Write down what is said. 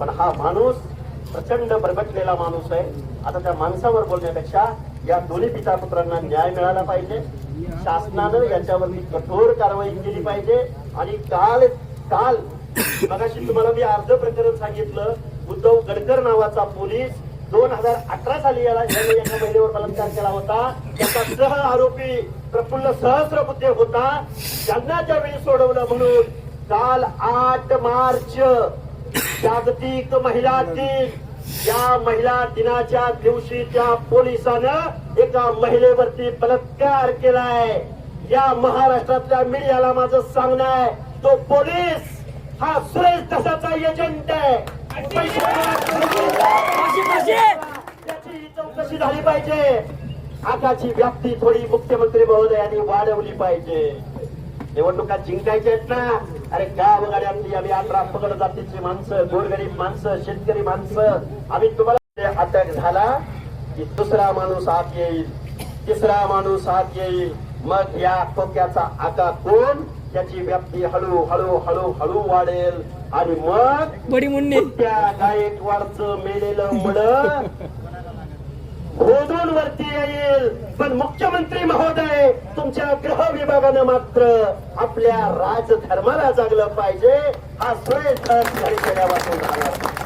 पण हा माणूस प्रचंड बरबटलेला माणूस आहे. आता त्या माणसावर बोलण्यापेक्षा या दोन्ही पिता पुत्रांना न्याय मिळाला पाहिजे. शासनानं याच्यावरती कठोर कारवाई केली पाहिजे. आणि काल काल मगाशी तुम्हाला मी अर्ध प्रकरण सांगितलं. उद्धव गडकर नावाचा पोलीस दोन हजार अठरा साली याला याने एका महिलेवर बलात्कार केला होता. त्याचा सह आरोपी प्रफुल्ल सहस्रबुद्धे होता. त्यांना ज्यावेळी सोडवलं म्हणून काल आठ मार्च जागतिक महिला दिन. या महिला दिनाच्या दिवशी त्या पोलिसानं एका महिलेवरती बलात्कार केलाय. या महाराष्ट्रातल्या मीडियाला माझं सांगणं आहे तो पोलीस हा सुरेश दसाचा एजंट आहे. चौकशी झाली पाहिजे. आकाची व्याप्ती थोडी मुख्यमंत्री महोदयांनी वाढवली पाहिजे. निवडणुका जिंकायच्या आहेत ना? अरे गाव गाड्यांनी आम्ही अठरा पगड जातीची माणसं गोरगरीब माणसं शेतकरी माणसं आम्ही तुम्हाला अटक झाला की दुसरा माणूस आत येईल. तिसरा माणूस आत येईल. मग या खोक्याचा आकार कोण? त्याची व्याप्ती हळू हळू हळू हळू वाढेल. आणि मग त्या गायकवाडचं मेलेलं खोदून वरती येईल. पण मुख्यमंत्री महोदय तुमच्या गृह विभागानं मात्र आपल्या राजधर्माला जागलं पाहिजे. हा सुरेश धस झाला